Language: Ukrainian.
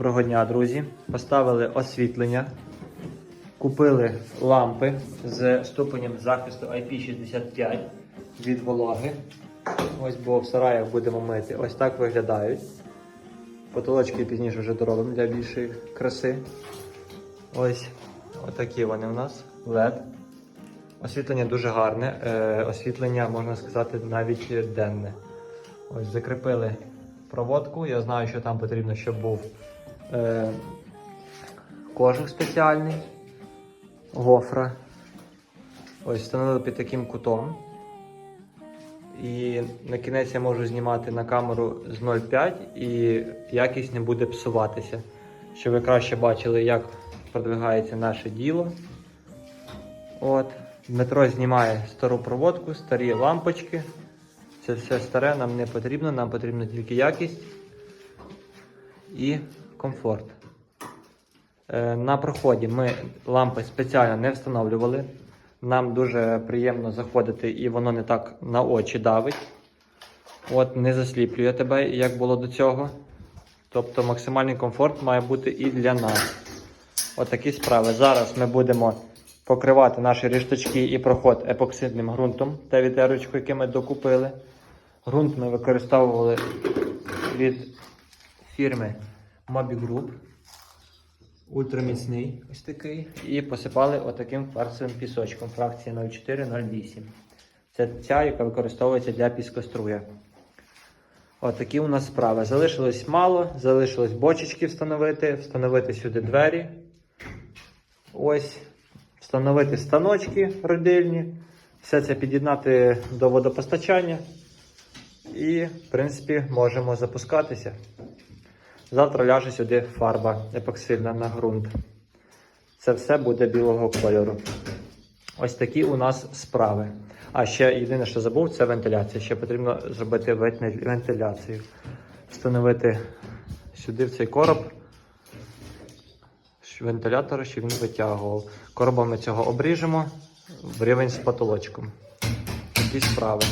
Доброго дня, друзі. Поставили освітлення, купили лампи з ступенем захисту IP65 від вологи. Ось, бо в сараях будемо мити. Ось так виглядають. Потолочки пізніше вже доробимо для більшої краси. Ось отакі вони у нас. LED. Освітлення дуже гарне. Е, освітлення, можна сказати, навіть денне. Ось закріпили проводку. Я знаю, що там потрібно, щоб був е, кожух спеціальний, гофра. Ось встановили під таким кутом. І на кінець я можу знімати на камеру з 0,5 і якість не буде псуватися. Щоб ви краще бачили, як продвигається наше діло. От. Дмитро знімає стару проводку, старі лампочки. Це все старе, нам не потрібно, нам потрібна тільки якість і комфорт. Е, На проході ми лампи спеціально не встановлювали. Нам дуже приємно заходити і воно не так на очі давить. От, не засліплює тебе, як було до цього. Тобто максимальний комфорт має бути і для нас. Отакі справи. Зараз ми будемо покривати наші рішточки і проход епоксидним ґрунтом та відерочку, яке ми докупили. Ґрунт ми використовували від фірми Mobi Group. Ультраміцний ось такий. І посипали отаким кварцевим пісочком фракції 0408. Це ця, яка використовується для піскоструя. Отакі у нас справи. Залишилось мало, залишилось бочечки встановити, встановити сюди двері. Ось, встановити станочки родильні. Все це під'єднати до водопостачання. І, в принципі, можемо запускатися. Завтра ляже сюди фарба епоксидна на ґрунт. Це все буде білого кольору. Ось такі у нас справи. А ще єдине, що забув, це вентиляція. Ще потрібно зробити вентиляцію. Встановити сюди в цей короб вентилятор, щоб він витягував. Коробом ми цього обріжемо в рівень з потолочком. Такі справи.